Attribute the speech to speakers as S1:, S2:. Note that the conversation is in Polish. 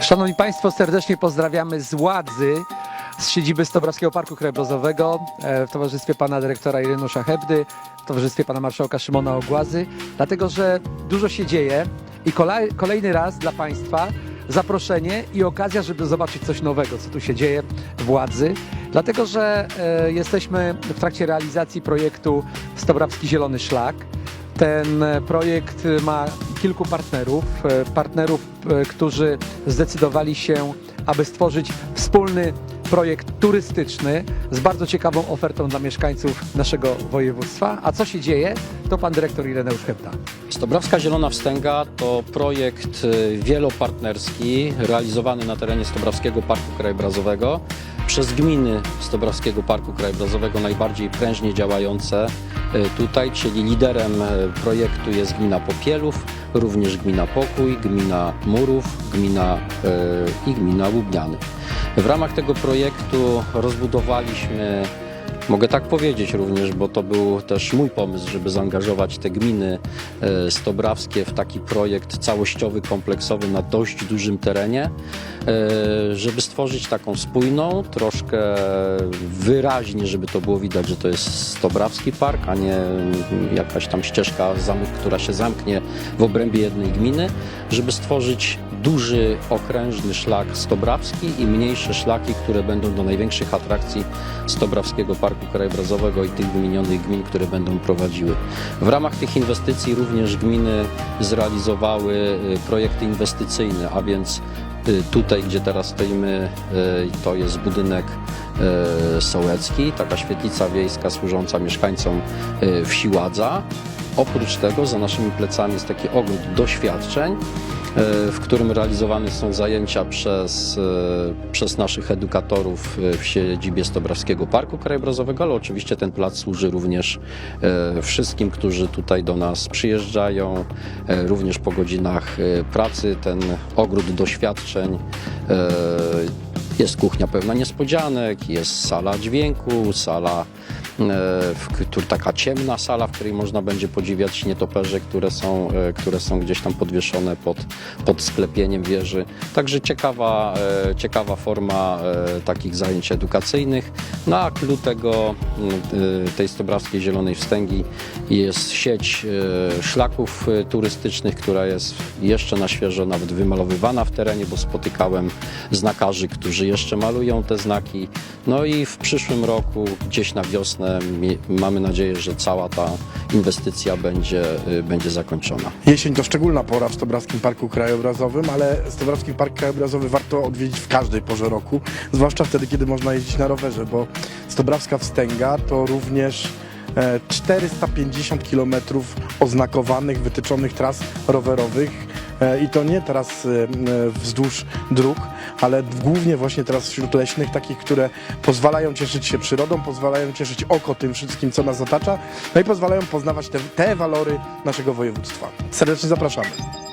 S1: Szanowni Państwo, serdecznie pozdrawiamy z Ładzy, z siedziby Stobrawskiego Parku Krajobrazowego e, w towarzystwie pana dyrektora Irenusza Hebdy, w towarzystwie pana marszałka Szymona Ogłazy, dlatego że dużo się dzieje i kolej, kolejny raz dla Państwa zaproszenie i okazja, żeby zobaczyć coś nowego, co tu się dzieje w Ładzy, dlatego że e, jesteśmy w trakcie realizacji projektu Stobrawski Zielony Szlak. Ten e, projekt ma kilku partnerów, e, partnerów, e, którzy zdecydowali się, aby stworzyć wspólny projekt turystyczny z bardzo ciekawą ofertą dla mieszkańców naszego województwa. A co się dzieje, to pan dyrektor Ireneusz Hepta.
S2: Stobrawska Zielona Wstęga to projekt wielopartnerski realizowany na terenie Stobrawskiego Parku Krajobrazowego przez gminy Stobrawskiego Parku Krajobrazowego najbardziej prężnie działające tutaj, czyli liderem y, projektu jest gmina Popielów, również gmina Pokój, gmina Murów, gmina y, i gmina Łubniany. W ramach tego projektu rozbudowaliśmy Mogę tak powiedzieć również, bo to był też mój pomysł, żeby zaangażować te gminy e, stobrawskie w taki projekt całościowy, kompleksowy na dość dużym terenie, e, żeby stworzyć taką spójną, troszkę wyraźnie, żeby to było widać, że to jest stobrawski park, a nie jakaś tam ścieżka, która się zamknie w obrębie jednej gminy, żeby stworzyć duży, okrężny szlak stobrawski i mniejsze szlaki, które będą do największych atrakcji Stobrawskiego Parku Krajobrazowego i tych wymienionych gmin, które będą prowadziły. W ramach tych inwestycji również gminy zrealizowały y, projekty inwestycyjne, a więc y, tutaj, gdzie teraz stoimy, y, to jest budynek sołecki, taka świetlica wiejska służąca mieszkańcom wsi Ładza. Oprócz tego za naszymi plecami jest taki ogród doświadczeń, w którym realizowane są zajęcia przez, e, przez naszych edukatorów e, w siedzibie Stobrawskiego Parku Krajobrazowego, ale oczywiście ten plac służy również e, wszystkim, którzy tutaj do nas przyjeżdżają, e, również po godzinach e, pracy. Ten ogród doświadczeń e, jest kuchnia pełna niespodzianek, jest sala dźwięku, sala, e, w, któr, taka ciemna sala, w której można będzie podziwiać nietoperze, które są, e, które są gdzieś tam podwieszone pod, pod sklepieniem wieży. Także ciekawa, e, ciekawa forma takich zajęć edukacyjnych. No a clue tego, m, e, tej Stobrawskiej Zielonej Wstęgi jest sieć szlaków turystycznych, która jest jeszcze na świeżo nawet wymalowywana w terenie, bo spotykałem znakarzy, którzy jeszcze malują te znaki. No i w przyszłym roku, gdzieś na wiosnę, mamy nadzieję, że cała ta inwestycja będzie, y, będzie zakończona.
S3: Jesień to szczególna pora w Stobrawskim Parku Krajobrazowym, ale Stobrawski Park Krajobrazowy warto odwiedzić w każdej porze roku, zwłaszcza wtedy, kiedy można jeździć na rowerze, bo Stobrawska Wstęga to również e, 450 km oznakowanych, wytyczonych tras rowerowych e, i to nie teraz e, e, wzdłuż dróg, ale głównie właśnie teraz wśród leśnych, takich, które pozwalają cieszyć się przyrodą, pozwalają cieszyć oko tym wszystkim, co nas otacza, no i pozwalają poznawać te, te walory naszego województwa. Serdecznie zapraszamy.